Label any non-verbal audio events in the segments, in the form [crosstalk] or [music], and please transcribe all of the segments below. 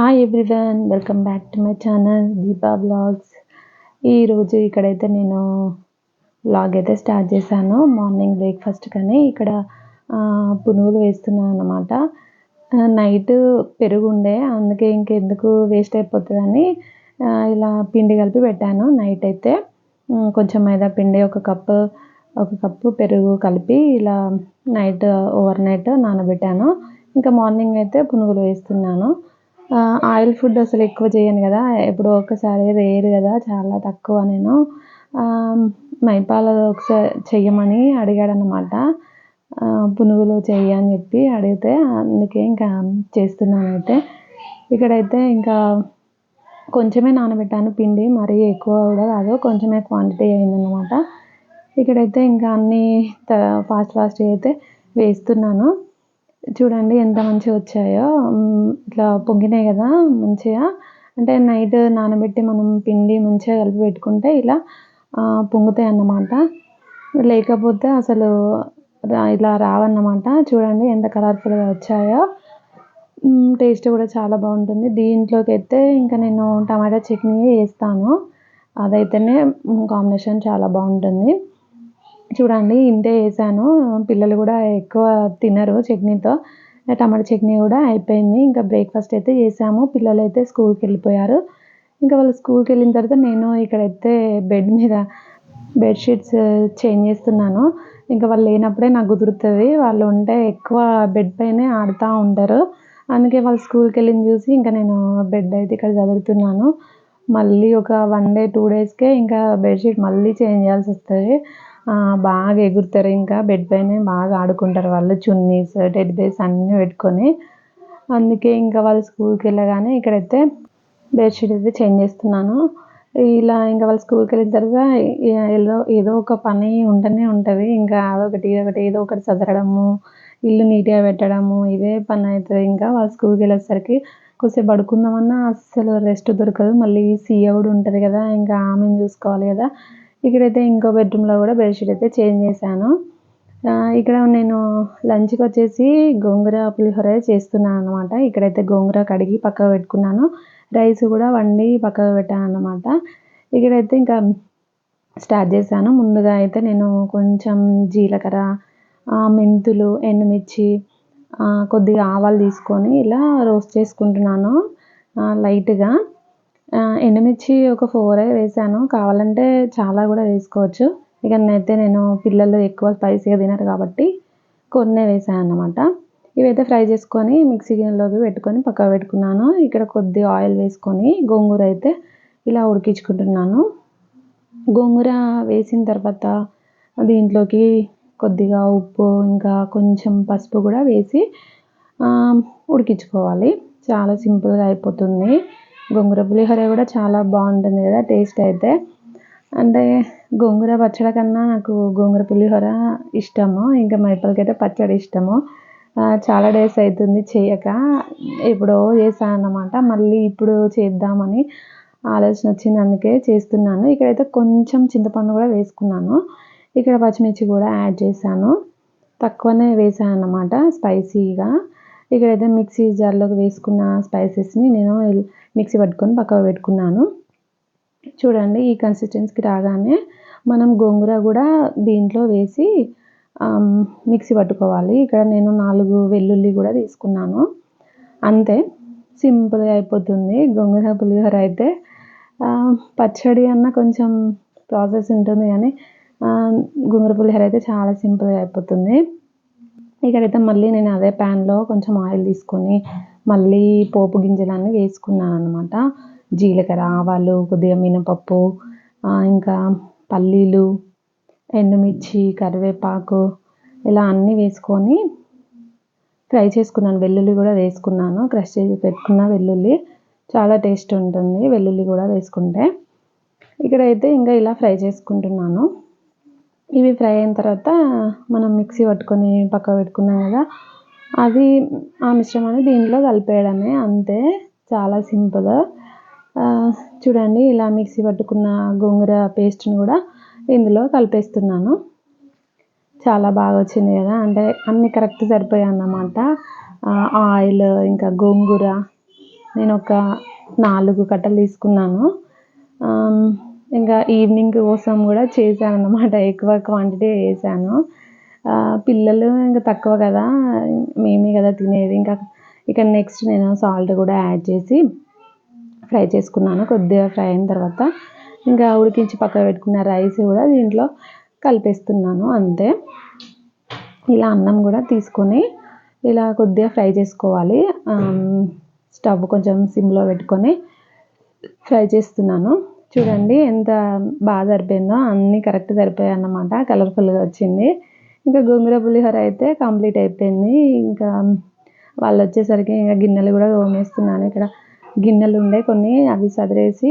Hi everyone welcome back to my channel Deepa blogs ఈరోజు ఇక్కడైతే నేను బ్లాగ్ అయితే స్టార్ట్ చేశాను. మార్నింగ్ బ్రేక్ఫాస్ట్ కానీ ఇక్కడ పునుగులు వేస్తున్నాను అనమాట నైట్ పెరుగు ఉండే అందుకే ఇంకెందుకు వేస్ట్ అయిపోతుందని ఇలా పిండి కలిపి పెట్టాను నైట్ అయితే. కొంచెం మైదా పిండి ఒక కప్పు ఒక కప్పు పెరుగు కలిపి ఇలా నైట్ ఓవర్ నైట్ నానబెట్టాను. ఇంకా మార్నింగ్ అయితే పునుగులు వేస్తున్నాను. ఆయిల్ ఫుడ్ అసలు ఎక్కువ చేయను కదా. ఎప్పుడో ఒకసారి రేర్ కదా చాలా తక్కువ నేను. మైపాల ఒకసారి చెయ్యమని అడిగాడు అనమాట పునుగులు చెయ్యి అని చెప్పి అడిగితే అందుకే ఇంకా చేస్తున్నాను అయితే ఇక్కడైతే ఇంకా కొంచెమే నానబెట్టాను. పిండి మరీ ఎక్కువ కూడా కాదు కొంచెమే క్వాంటిటీ అయిందనమాట ఇక్కడైతే ఇంకా అన్నీ ఫాస్ట్ ఫాస్ట్ అయితే వేస్తున్నాను. చూడండి ఎంత మంచిగా వచ్చాయో. ఇట్లా పొంగినాయి కదా మంచిగా. అంటే నైట్ నానబెట్టి మనం పిండి మంచిగా కలిపి పెట్టుకుంటే ఇలా పొంగుతాయి అన్నమాట. లేకపోతే అసలు రా- ఇలా రావన్నమాట. చూడండి ఎంత కలర్ఫుల్గా వచ్చాయో. టేస్ట్ కూడా చాలా బాగుంటుంది. దీంట్లోకి అయితే ఇంకా నేను టమాటా చట్నీ వేస్తాను అదైతేనే కాంబినేషన్ చాలా బాగుంటుంది. చూడండి ఇంతే వేసాను పిల్లలు కూడా ఎక్కువ తినరు చట్నీతో. టమాటా చట్నీ కూడా అయిపోయింది. ఇంకా బ్రేక్ఫాస్ట్ అయితే చేసాము. పిల్లలు అయితే స్కూల్కి వెళ్ళిపోయారు. ఇంకా వాళ్ళు స్కూల్కి వెళ్ళిన తర్వాత నేను ఇక్కడైతే బెడ్ మీద బెడ్షీట్స్ చేంజ్ చేస్తున్నాను. ఇంకా వాళ్ళు లేనప్పుడే నాకు కుదురుతుంది. వాళ్ళు ఉంటే ఎక్కువ బెడ్ పైనే ఆడుతూ ఉంటారు అందుకే వాళ్ళు స్కూల్కి వెళ్ళింది చూసి ఇంకా నేను బెడ్ అయితే ఇక్కడ చదువుతున్నాను. మళ్ళీ ఒక వన్ డే టూ డేస్కే ఇంకా బెడ్షీట్ మళ్ళీ చేంజ్ చేయాల్సి వస్తుంది. బాగా ఎగురుతారు. ఇంకా బెడ్ పైనే బాగా ఆడుకుంటారు వాళ్ళు. చున్నీస్ టెడ్ బేస్ అన్నీ పెట్టుకొని. అందుకే ఇంకా వాళ్ళు స్కూల్కి వెళ్ళగానే ఇక్కడైతే బెడ్షీట్ అయితే చేంజ్ చేస్తున్నాను. ఇలా ఇంకా వాళ్ళు స్కూల్కి వెళ్ళిన తర్వాత ఏదో ఏదో ఒక పని ఉంటూనే ఉంటుంది. ఇంకా అదొకటి ఇదొకటి ఏదో ఒకటి చదరడము ఇల్లు నీట్గా పెట్టడము ఇదే పని అవుతుంది. ఇంకా వాళ్ళు స్కూల్కి వెళ్ళేసరికి కొద్దిసేపు పడుకుందామన్నా అస్సలు రెస్ట్ దొరకదు. మళ్ళీ సీఏ కూడా ఉంటుంది కదా ఇంకా ఆమెను చూసుకోవాలి కదా. ఇక్కడైతే ఇంకో బెడ్రూమ్లో కూడా బెడ్షీట్ అయితే చేంజ్ చేశాను. ఇక్కడ నేను లంచ్కి వచ్చేసి గోంగూర పులిహోర చేస్తున్నాను అనమాట ఇక్కడైతే గోంగూర కడిగి పక్కకు పెట్టుకున్నాను. రైస్ కూడా వండి పక్కకు పెట్టాను అనమాట ఇక్కడైతే ఇంకా స్టార్ట్ చేశాను. ముందుగా అయితే నేను కొంచెం జీలకర్ర మెంతులు ఎండుమిర్చి కొద్దిగా ఆవాలు తీసుకొని ఇలా రోస్ట్ చేసుకుంటున్నాను. లైట్గా ఎండుమిర్చి ఒక ఫోర్ వేసాను. కావాలంటే చాలా కూడా వేసుకోవచ్చు. ఇక నేనైతే నేను పిల్లలు ఎక్కువ స్పైసీగా తినరు కాబట్టి కొన్నే వేసాను అన్నమాట ఇవైతే ఫ్రై చేసుకొని మిక్సీ గిన్నెలోకి పెట్టుకొని పక్కకు పెట్టుకున్నాను. ఇక్కడ కొద్దిగా ఆయిల్ వేసుకొని గోంగూర అయితే ఇలా ఉడికించుకుంటున్నాను. గోంగూర వేసిన తర్వాత దీంట్లోకి కొద్దిగా ఉప్పు ఇంకా కొంచెం పసుపు కూడా వేసి ఉడికించుకోవాలి. చాలా సింపుల్గా అయిపోతుంది. గోంగూర పులిహోర కూడా చాలా బాగుంటుంది కదా టేస్ట్ అయితే. అంటే గోంగూర పచ్చడి కన్నా నాకు గోంగూర పులిహోర ఇష్టము. ఇంకా మైపల్కైతే పచ్చడి ఇష్టము. చాలా డేస్ అవుతుంది చేయక. ఎప్పుడో చేశాను అన్నమాట. మళ్ళీ ఇప్పుడు చేద్దామని ఆలోచన వచ్చింది అందుకే చేస్తున్నాను. ఇక్కడైతే కొంచెం చింతపండు కూడా వేసుకున్నాను. ఇక్కడ పచ్చిమిర్చి కూడా యాడ్ చేశాను. తక్కువనే వేసాను అన్నమాట స్పైసీగా ఇక్కడైతే మిక్సీ జార్లోకి వేసుకున్న స్పైసెస్ని నేను మిక్సీ పట్టుకొని పక్కకు పెట్టుకున్నాను. చూడండి ఈ కన్సిస్టెన్సీకి రాగానే మనం గోంగూర కూడా దీంట్లో వేసి మిక్సీ పట్టుకోవాలి. ఇక్కడ నేను నాలుగు వెల్లుల్లి కూడా తీసుకున్నాను. అంతే సింపుల్గా అయిపోతుంది. గోంగూర పులిహోర అయితే పచ్చడి అన్న కొంచెం ప్రాసెస్ ఉంటుంది కానీ గోంగూర పులిహోర అయితే చాలా సింపుల్గా అయిపోతుంది. ఇక్కడైతే మళ్ళీ నేను అదే ప్యాన్లో కొంచెం ఆయిల్ తీసుకొని మళ్ళీ పోపు గింజలన్నీ వేసుకున్నాను అనమాట జీలకర్ర ఆవాలు కొద్దిగా మినపప్పు ఇంకా పల్లీలు ఎండుమిర్చి కరివేపాకు ఇలా అన్నీ వేసుకొని ఫ్రై చేసుకున్నాను. వెల్లుల్లి కూడా వేసుకున్నాను. క్రష్ చేసి పెట్టుకున్న వెల్లుల్లి. చాలా టేస్ట్ ఉంటుంది వెల్లుల్లి కూడా వేసుకుంటే. ఇక్కడైతే ఇంకా ఇలా ఫ్రై చేసుకుంటున్నాను. ఇవి ఫ్రై అయిన తర్వాత మనం మిక్సీ పట్టుకొని పక్క పెట్టుకున్నాం కదా అది ఆ మిశ్రమాన్ని దీంట్లో కలిపేయడమే అంతే. చాలా సింపుల్. చూడండి ఇలా మిక్సీ పట్టుకున్న గోంగూర పేస్ట్ని కూడా ఇందులో కలిపేస్తున్నాను. చాలా బాగా వచ్చింది కదా. అంటే అన్ని కరెక్ట్ సరిపోయాయి అన్నమాట. ఆయిల్ ఇంకా గోంగూర. నేను ఒక నాలుగు కట్టలు తీసుకున్నాను. ఇంకా ఈవినింగ్ కోసం కూడా చేశాను అన్నమాట ఎక్కువ క్వాంటిటీ వేసాను. పిల్లలు ఇంకా తక్కువ కదా మేమే కదా తినేది. ఇంకా ఇక నెక్స్ట్ నేను సాల్ట్ కూడా యాడ్ చేసి ఫ్రై చేసుకున్నాను. కొద్దిగా ఫ్రై అయిన తర్వాత ఇంకా ఉడికించి పక్కన పెట్టుకున్న రైస్ కూడా దీంట్లో కలిపేస్తున్నాను అంతే. ఇలా అన్నం కూడా తీసుకొని ఇలా కొద్దిగా ఫ్రై చేసుకోవాలి. స్టవ్ కొంచెం సిమ్లో పెట్టుకొని ఫ్రై చేస్తున్నాను. చూడండి ఎంత బాగా సరిపోయిందో అన్నీ కరెక్ట్ సరిపోయాయి అన్నమాట. కలర్ఫుల్గా వచ్చింది. ఇంకా గోంగూర పులిహోర అయితే కంప్లీట్ అయిపోయింది. ఇంకా వాళ్ళు వచ్చేసరికి ఇంకా గిన్నెలు కూడా తోమేస్తున్నాను. ఇక్కడ గిన్నెలు ఉండే కొన్ని అవి సదిరేసి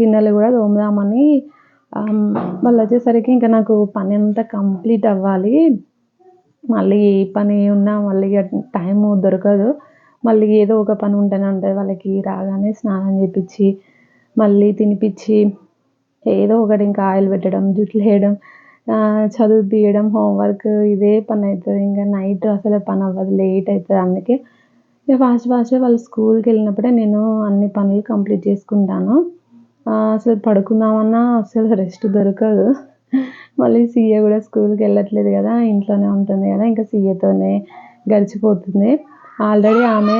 గిన్నెలు కూడా తోముదామని వాళ్ళు వచ్చేసరికి ఇంకా నాకు పని అంతా కంప్లీట్ అవ్వాలి. మళ్ళీ ఏ పని ఉన్నా మళ్ళీ టైం దొరకదు. మళ్ళీ ఏదో ఒక పని ఉంటేనే ఉంటుంది. వాళ్ళకి రాగానే స్నానం చేపించి మళ్ళీ తినిపించి ఏదో ఒకటి ఇంకా ఆయిల్ పెట్టడం జుట్లు వేయడం చదువు తీయడం హోంవర్క్ ఇదే పని అవుతుంది ఇంకా నైట్ అసలు పని అవ్వదు లేట్ అవుతుంది అందుకే ఇక ఫాస్ట్ ఫాస్ట్గా వాళ్ళు స్కూల్కి వెళ్ళినప్పుడే నేను అన్ని పనులు కంప్లీట్ చేసుకుంటాను. అసలు పడుకుందామన్నా అసలు రెస్ట్ దొరకదు. మళ్ళీ సీఏ కూడా స్కూల్కి వెళ్ళట్లేదు కదా ఇంట్లోనే ఉంటుంది కదా ఇంకా సీఏతోనే గడిచిపోతుంది. ఆల్రెడీ ఆమె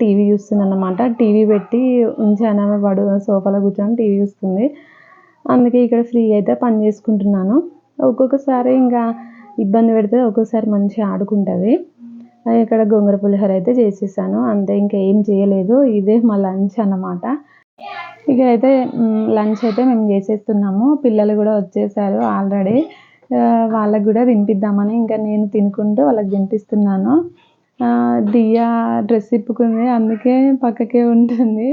టీవీ చూస్తుంది అన్నమాట టీవీ పెట్టి ఉంచాను ఆమె పడు సోఫాలో కూర్చొని టీవీ చూస్తుంది. అందుకే ఇక్కడ ఫ్రీ అయితే పని చేసుకుంటున్నాను. ఒక్కొక్కసారి ఇంకా ఇబ్బంది పెడితే ఒక్కొక్కసారి మంచిగా ఆడుకుంటుంది. ఇక్కడ గోంగూర పులిహోర అయితే చేసేసాను. అంతే ఇంకా ఏం చేయలేదు. ఇదే మా లంచ్ అన్నమాట. ఇక అయితే లంచ్ అయితే మేము చేసేస్తున్నాము. పిల్లలు కూడా వచ్చేసారు ఆల్రెడీ. వాళ్ళకు కూడా తినిపిద్దామని ఇంకా నేను తినుకుంటూ వాళ్ళకి తినిపిస్తున్నాను. దియా డ్రెస్ ఇప్పుకుంది. అందుకే పక్కకే ఉంటుంది.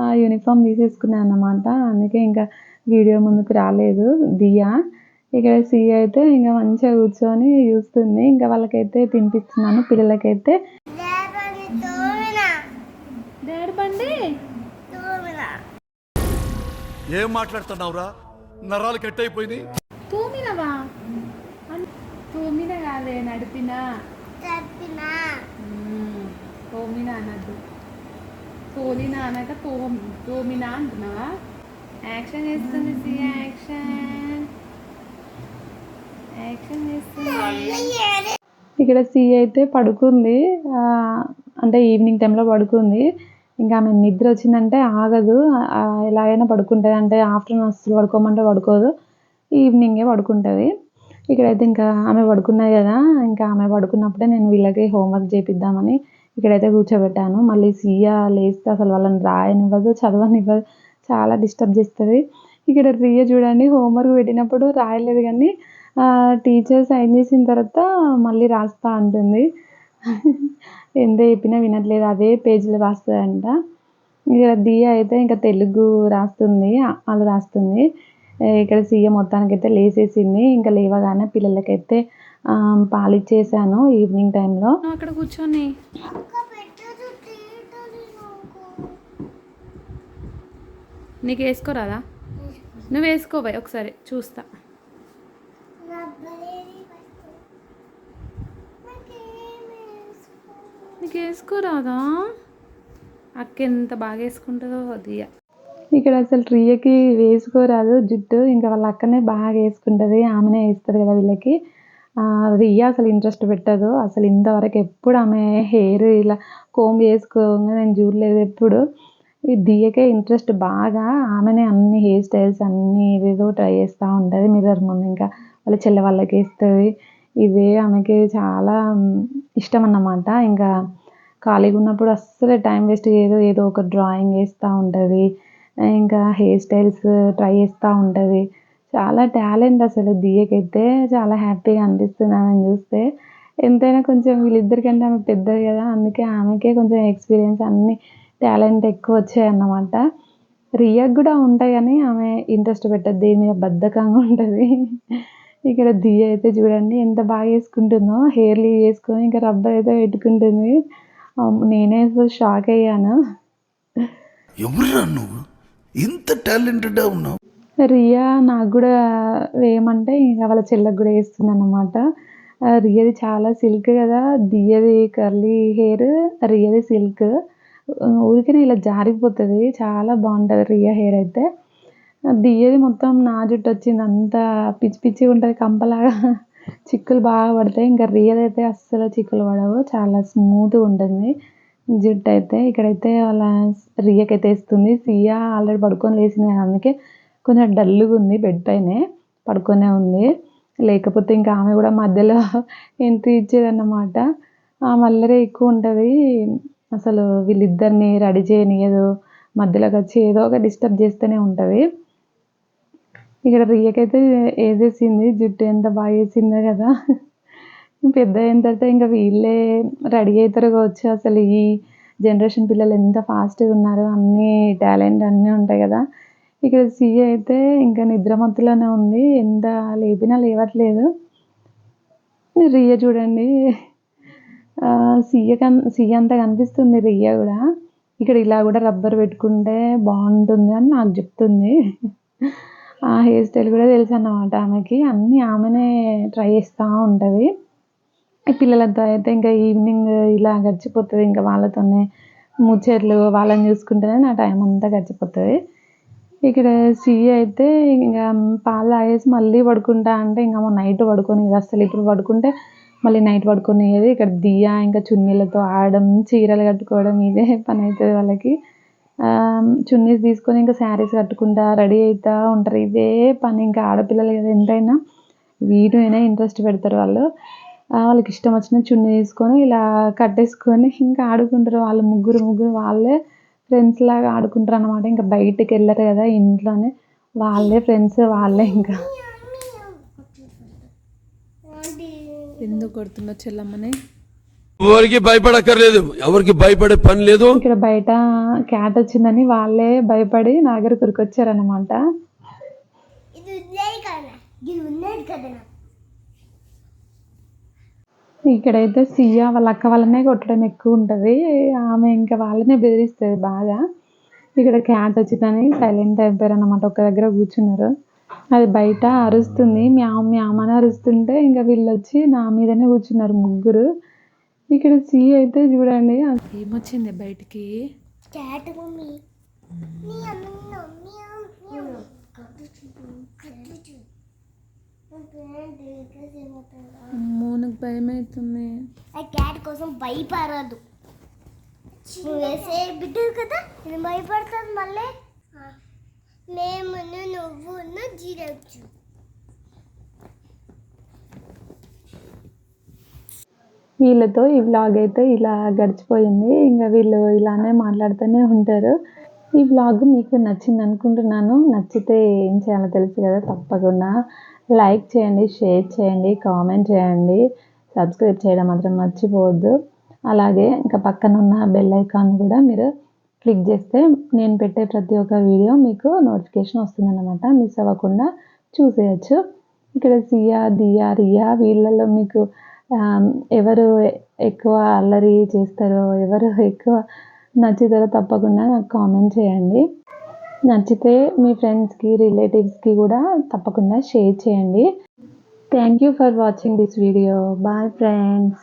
ఆ యూనిఫామ్ తీసేసుకున్నాను అన్నమాట. అందుకే ఇంకా వీడియో ముందుకు రాలేదు. దియా. ఇక్కడ సి అయితే ఇంకా మంచిగా కూర్చొని చూస్తుంది. ఇంకా వాళ్ళకైతే తినిపిస్తున్నాను పిల్లలకైతే. ఏం మాట్లాడుతున్నావురా? నరాలు కట్ అయిపోయినాయి తోమినవా తోమిన కాదే నడిపినా? తప్పిన తోమిన అనద్దు తోలిన అనక తోమ్ తోమిన అంటున్నావా? యాక్షన్ చేస్తుంది సి యాక్షన్ యాక్షన్ చేస్తుంది ఇక్కడ సి అయితే పడుకుంది. అంటే ఈవినింగ్ టైంలో పడుకుంది. ఇంకా ఆమె నిద్ర వచ్చిందంటే ఆగదు. ఎలాగైనా పడుకుంటుంది. అంటే ఆఫ్టర్నూన్ అసలు పడుకోమంటే పడుకోదు. ఈవినింగే పడుకుంటుంది. ఇక్కడైతే ఇంకా ఆమె పడుకున్నది కదా. ఇంకా ఆమె పడుకున్నప్పుడే నేను వీళ్ళకి హోంవర్క్ చేపిద్దామని ఇక్కడైతే కూర్చోబెట్టాను. మళ్ళీ సీయా లేస్తే అసలు వాళ్ళని రాయనివ్వదు చదవనివ్వదు. చాలా డిస్టర్బ్ చేస్తుంది. ఇక్కడ రియ చూడండి హోంవర్క్ పెట్టినప్పుడు రాయలేదు కానీ టీచర్ సైన్ చేసిన తర్వాత మళ్ళీ రాస్తా అంటుంది. ఎంత చెప్పినా వినట్లేదు అదే పేజీలో రాస్తుందంట. ఇక్కడ దియ అయితే ఇంకా తెలుగు రాస్తుంది వాళ్ళు రాస్తుంది. ఇక్కడ సీఎం మొత్తానికి అయితే లేసేసింది ఇంకా లేవగానే పిల్లలకైతే పాలిచ్చేసాను ఈవినింగ్ టైంలో. అక్కడ కూర్చొని ఒక్క పెట్టదు తీయటది నాకు నీకు వేసుకోరాదా? నువ్వు వేసుకోబాయ్ ఒకసారి చూస్తా. నీకు వేసుకోరాదా? అక్క ఎంత బాగా వేసుకుంటుందో దియ. ఇక్కడ అసలు రియకి వేసుకోరాదు జుట్టు ఇంకా వాళ్ళ అక్కనే బాగా వేసుకుంటుంది ఆమెనే వేస్తుంది కదా వీళ్ళకి. రియా అసలు ఇంట్రెస్ట్ పెట్టదు అసలు ఇంతవరకు ఎప్పుడు ఆమె హెయిర్ ఇలా కోంబ్ వేసుకోగా నేను చూడలేదు ఎప్పుడు. ఈ దియకే ఇంట్రెస్ట్ బాగా ఆమెనే అన్ని హెయిర్ స్టైల్స్ అన్ని ఏదేదో ట్రై చేస్తూ ఉంటుంది మిర్రర్ ముందు ఇంకా వాళ్ళ చెల్లె వాళ్ళకి వేస్తుంది ఇవే ఆమెకి చాలా ఇష్టం అన్నమాట. ఇంకా ఖాళీగా ఉన్నప్పుడు అస్సలు టైం వేస్ట్ చేయదు. ఏదో ఒక డ్రాయింగ్ వేస్తూ ఉంటుంది. ఇంకా హెయిర్ స్టైల్స్ ట్రై చేస్తూ ఉంటుంది. చాలా టాలెంట్ అసలు దియకైతే చాలా హ్యాపీగా అనిపిస్తుంది ఆమెను చూస్తే. ఎంతైనా కొంచెం వీళ్ళిద్దరికంటే ఆమె పెద్దది కదా. అందుకే ఆమెకే కొంచెం ఎక్స్పీరియన్స్ అన్ని టాలెంట్ ఎక్కువ వచ్చాయి అన్నమాట. రియాకి కూడా ఉంటాయి కానీ ఆమె ఇంట్రెస్ట్ పెట్టదు. దేని మీద బద్ధకంగా ఉంటుంది. ఇక్కడ దియ అయితే చూడండి ఎంత బాగా వేసుకుంటుందో. హెయిర్ లీవ్ చేసుకొని ఇంకా రబ్బర్ అయితే పెట్టుకుంటుంది. నేనే షాక్ అయ్యాను. ఎవరురా నువ్వు? ఇంత టాలెంటెడ్ ఉన్నావు. రియా నాకు కూడా వేయమంటే ఇంకా వాళ్ళ చెల్లెకి కూడా వేస్తుంది అనమాట రియది చాలా సిల్క్ కదా. దియది కర్లీ హెయిర్ రియది సిల్క్ ఊరికనే ఇలా జారిపోతుంది. చాలా బాగుంటుంది రియా హెయిర్ అయితే. దియ్యది మొత్తం నా జుట్టు వచ్చింది. అంతా పిచ్చి పిచ్చి ఉంటుంది. కంపలాగా [laughs] చిక్కులు బాగా పడతాయి. ఇంకా రియల్ అయితే అస్సలు చిక్కులు పడవు. చాలా స్మూత్గా ఉంటుంది జుట్టు అయితే. ఇక్కడైతే వాళ్ళ రియకైతే వేస్తుంది. సియా ఆల్రెడీ పడుకొని లేచింది కదా అందుకే కొంచెం డల్గా ఉంది బెడ్ పైనే. పడుకొనే ఉంది. లేకపోతే ఇంకా ఆమె కూడా మధ్యలో [laughs] ఎంట్రీ ఇచ్చేదన్నమాట. మల్లరే ఎక్కువ ఉంటుంది. అసలు వీళ్ళిద్దరిని రెడీ చేయనియదు మధ్యలోకి వచ్చి ఏదో ఒక డిస్టర్బ్ చేస్తూనే ఉంటుంది. ఇక్కడ రియకైతే వేసేసింది జుట్టు ఎంత బాగా వేసిందో కదా. పెద్ద అయిన తర్వాత ఇంకా వీళ్ళే రెడీ అవుతారు కావచ్చు అసలు ఈ జనరేషన్ పిల్లలు ఎంత ఫాస్ట్గా ఉన్నారు అన్ని టాలెంట్ అన్నీ ఉంటాయి కదా. ఇక్కడ సీఏ అయితే ఇంకా నిద్రమత్తులోనే ఉంది ఎంత లేపినా లేవట్లేదు. రియ చూడండి. సీయ కన్ సీయ అంతా కనిపిస్తుంది రియ కూడా. ఇక్కడ ఇలా కూడా రబ్బర్ పెట్టుకుంటే బాగుంటుంది అని నాకు చెప్తుంది. ఆ హెయిర్ స్టైల్ కూడా తెలుసు అన్నమాట ఆమెకి. అన్నీ ఆమెనే ట్రై చేస్తూ ఉంటుంది. ఈ పిల్లలతో అయితే ఇంకా ఈవినింగ్ ఇలా గడిచిపోతుంది ఇంకా వాళ్ళతోనే ముచ్చట్లు వాళ్ళని చూసుకుంటేనే నా టైం అంతా గడిచిపోతుంది. ఇక్కడ సీ అయితే ఇంకా పాలు తాగేసి మళ్ళీ పడుకుంటా అంటే ఇంకా నైట్ పడుకొని అసలు ఇప్పుడు పడుకుంటే మళ్ళీ నైట్ పడుకునేది ఇక్కడ దియా ఇంకా చున్నీలతో ఆడడం చీరలు కట్టుకోవడం ఇదే పని అవుతుంది వాళ్ళకి. చున్నీస్ తీసుకొని ఇంకా శారీస్ కట్టుకుంటా రెడీ అవుతా ఉంటారు. ఇదే పని ఇంకా ఆడపిల్లలు కదా ఎంతైనా వీటినైనా ఇంట్రెస్ట్ పెడతారు వాళ్ళు. వాళ్ళకి ఇష్టం వచ్చిన చున్నీ తీసుకొని ఇలా కట్టేసుకొని ఇంకా ఆడుకుంటారు వాళ్ళు ముగ్గురు ముగ్గురు వాళ్ళే ఫ్రెండ్స్ లాగా ఆడుకుంటారు అనమాట ఇంకా బయటికి వెళ్ళరు కదా ఇంట్లోనే. వాళ్ళే ఫ్రెండ్స్ వాళ్ళే ఇంకా. ఎందుకు కొడుతుందో చెల్లమ్మని? ఎవరికి భయపడక్కర్లేదు. ఎవరికి భయపడే పని లేదు. ఇక్కడ బయట క్యాట్ వచ్చిందని వాళ్ళే భయపడి నా దగ్గర కొరికొచ్చారనమాట ఇక్కడైతే సియా వాళ్ళ అక్క వాళ్ళనే కొట్టడం ఎక్కువ ఉంటుంది. ఆమె ఇంకా వాళ్ళనే బెదిరిస్తుంది బాగా. ఇక్కడ క్యాట్ వచ్చిందని సైలెంట్ అయిపోయారు అనమాట ఒక దగ్గర కూర్చున్నారు. అది బయట అరుస్తుంది మ్యామ్ మ్యామ్ అని అరుస్తుంటే ఇంకా వీళ్ళు వచ్చి నా మీదనే కూర్చున్నారు ముగ్గురు. ఇక్కడ సీ అయితే చూడండి. ఏమొచ్చింది బయటికి? మూనకు భయం అవుతుంది ఆ క్యాట్ కోసం భయపడదు. నువ్వు వేసే బిడ్డ కదా ఇది భయపడుతుంది మళ్ళీ. మేము నువ్వును జీరొచ్చు. వీళ్ళతో ఈ వ్లాగ్ అయితే ఇలా గడిచిపోయింది. ఇంకా వీళ్ళు ఇలానే మాట్లాడుతూనే ఉంటారు. ఈ వ్లాగ్ మీకు నచ్చింది అనుకుంటున్నాను. నచ్చితే ఏం చేయాలో తెలుసు కదా తప్పకుండా లైక్ చేయండి షేర్ చేయండి కామెంట్ చేయండి. సబ్స్క్రైబ్ చేయడం మాత్రం మర్చిపోవద్దు. అలాగే ఇంకా పక్కన ఉన్న బెల్ ఐకాన్ కూడా మీరు క్లిక్ చేస్తే నేను పెట్టే ప్రతి ఒక్క వీడియో మీకు నోటిఫికేషన్ వస్తుందన్నమాట. మిస్ అవ్వకుండా చూసేయచ్చు. ఇక్కడ సియా దియా రియా వీళ్ళల్లో మీకు ఎవరు ఎక్కువ అల్లరి చేస్తారో ఎవరు ఎక్కువ నచ్చుతారో తప్పకుండా నాకు కామెంట్ చేయండి. నచ్చితే మీ ఫ్రెండ్స్కి రిలేటివ్స్కి కూడా తప్పకుండా షేర్ చేయండి. Thank you for watching this video. Bye friends.